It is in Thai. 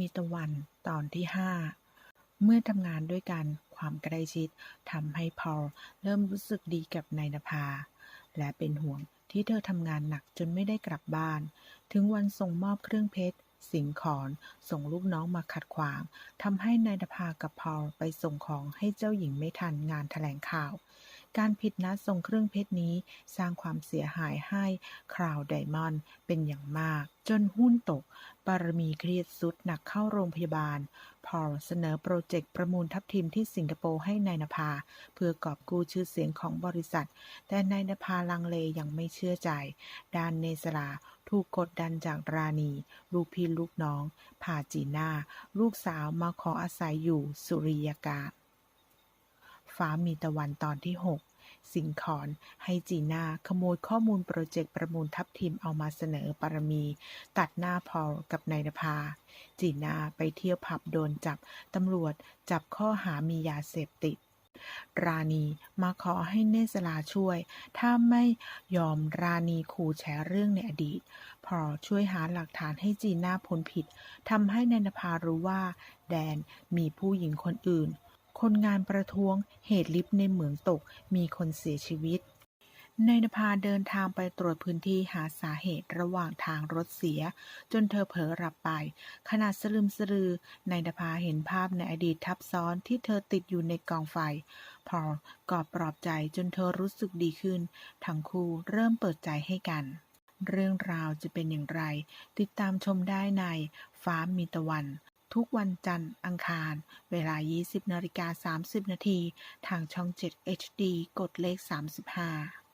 มีตะวันตอนที่5เมื่อทำงานด้วยกันความใกล้ชิดทำให้พอลเริ่มรู้สึกดีกับนายนภา และเป็นห่วงที่เธอทำงานหนักจนไม่ได้กลับบ้าน ถึงวันส่งมอบเครื่องเพชร สิงขอนส่งลูกน้องมาขัดขวางทำให้นายนภากับพอลไปส่งของให้เจ้าหญิงไม่ทันงานแถลงข่าวการผิดนัดส่งเครื่องเพชรนี้สร้างความเสียหายให้คราวไดมอนด์เป็นอย่างมาก จนหุ้นตกบารมีเครียดสุดหนักเข้าโรงพยาบาล พอเสนอโปรเจกต์ประมูลทับทิมที่สิงคโปร์ให้นายนภา เพื่อกอบกู้ชื่อเสียงของบริษัท แต่นายนภาลังเลยังไม่เชื่อใจ ด้านเนสลาถูกกดดันจากราณี ลูกพี่ลูกน้องพาจีน่า ลูกสาวมาขออาศัยอยู่สุริยากาศ ฟ้ามีตะวันตอนที่ 6 สิงขอนให้จีน่าขโมยข้อมูลโปรเจกต์ประมูลทับทิมเอามาเสนอปรมี ตัดหน้าพอลกับนายนภา จีน่าไปเที่ยวผับโดนจับ ตำรวจจับข้อหามียาเสพติด ราณีมาขอให้เนสลาช่วย ถ้าไม่ยอมราณีขู่แฉเรื่องในอดีต พอช่วยหาหลักฐานให้จีน่าพ้นผิดทำให้นายนภารู้ว่า แดนมีผู้หญิงคนอื่น คนงานประท้วงเหตุลิฟต์ในเหมืองตกมีคนเสียชีวิตนายนภาเดินทางไปตรวจพื้นที่หาสาเหตุระหว่างทางรถเสีย จนเธอเผลอหลับไปขณะสลืมสลือนายนภาเห็นภาพในอดีตทับซ้อนที่เธอติดอยู่ในกองไฟ พอกอบปลอบใจจนเธอรู้สึกดีขึ้น ทั้งคู่เริ่มเปิดใจให้กัน เรื่องราวจะเป็นอย่างไร ติดตามชมได้ในฟ้ามีตะวัน ทุกวันจันทร์อังคาร เวลา 20นาฬิกา30 นาที ทางช่อง 7 HD กดเลข 35